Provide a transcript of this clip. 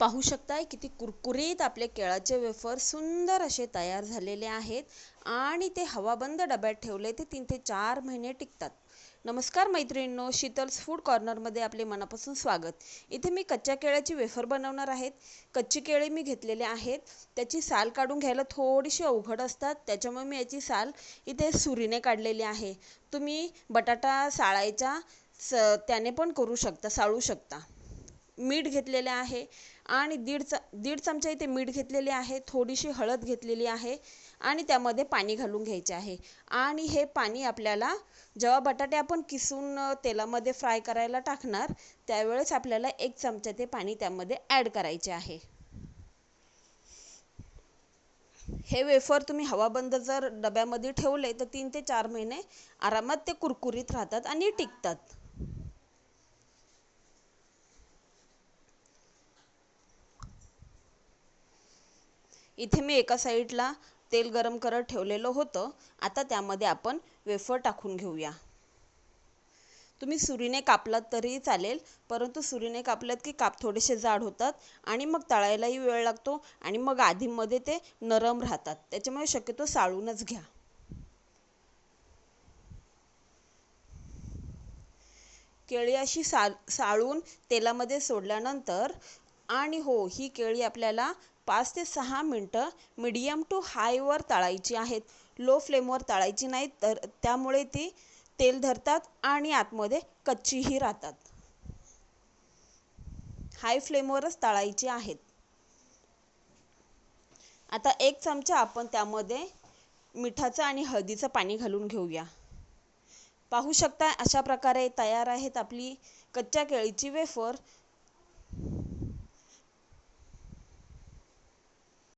पाहू शकताय किती कुरकुरीत आपले केळाचे वेफर सुंदर असे तयार झालेले आहेत आणि ते हवाबंद डब्यात ठेवले ते तीन ते चार महिने टिकतात. नमस्कार मैत्रिणींनो शीतल्स फूड कॉर्नरमध्ये आपले मनापासून स्वागत. इथे मी कच्च्या केळ्याची वेफर बनवणार आहेत. कच्ची केळी मी घेतलेले आहेत. त्याची साल काढून घ्यायला थोडीशी अवघड असतात. त्याच्यामुळे मी याची साल इथे सुरीने काढलेली आहे. तुम्ही बटाटा साळायचा स त्याने पण करू शकता साळू शकता. मीठ घेतलेले आहे आणि दीड च दीड चमचा इथे मीठ घेतलेले आहे थोडीशी हळद घेतलेली आहे आणि त्यामध्ये पाणी घालून घ्यायचे आहे. आणि हे पाणी आपल्याला जेव्हा बटाटे आपण किसून तेलामध्ये फ्राय करायला टाकणार त्यावेळेस आपल्याला एक चमचा ते पाणी त्यामध्ये ॲड करायचे आहे. हे वेफर तुम्ही हवाबंद जर डब्यामध्ये ठेवले तर तीन ते चार महिने आरामात ते कुरकुरीत राहतात आणि टिकतात. इथे मी एका साईडला तेल गरम करत ठेवलेलं होतं. आता त्यामध्ये आपण वेफर टाकून घेऊया. तुम्ही सुरीने कापलात तरीही चालेल परंतु सुरीने कापलात की काप थोडेसे जाड होतात आणि मग तळायलाही वेळ लागतो आणि मग आधीमध्ये ते नरम राहतात. त्याच्यामुळे शक्यतो साळूनच घ्या. केळी अशी साळ साळून तेलामध्ये सोडल्यानंतर आणि हो ही केळी आपल्याला पाच ते सहा मिनटं मिडियम टू हायवर तळायची आहेत. लो फ्लेमवर तळायची नाहीत तर त्यामुळे ती तेल धरतात आणि आतमध्ये कच्चीही राहतात. हाय फ्लेमवरच तळायची आहेत. आता एक चमचा आपण त्यामध्ये मिठाचं आणि हळदीचं पाणी घालून घेऊया. पाहू शकता अशा प्रकारे तयार आहेत आपली कच्च्या केळीची वेफर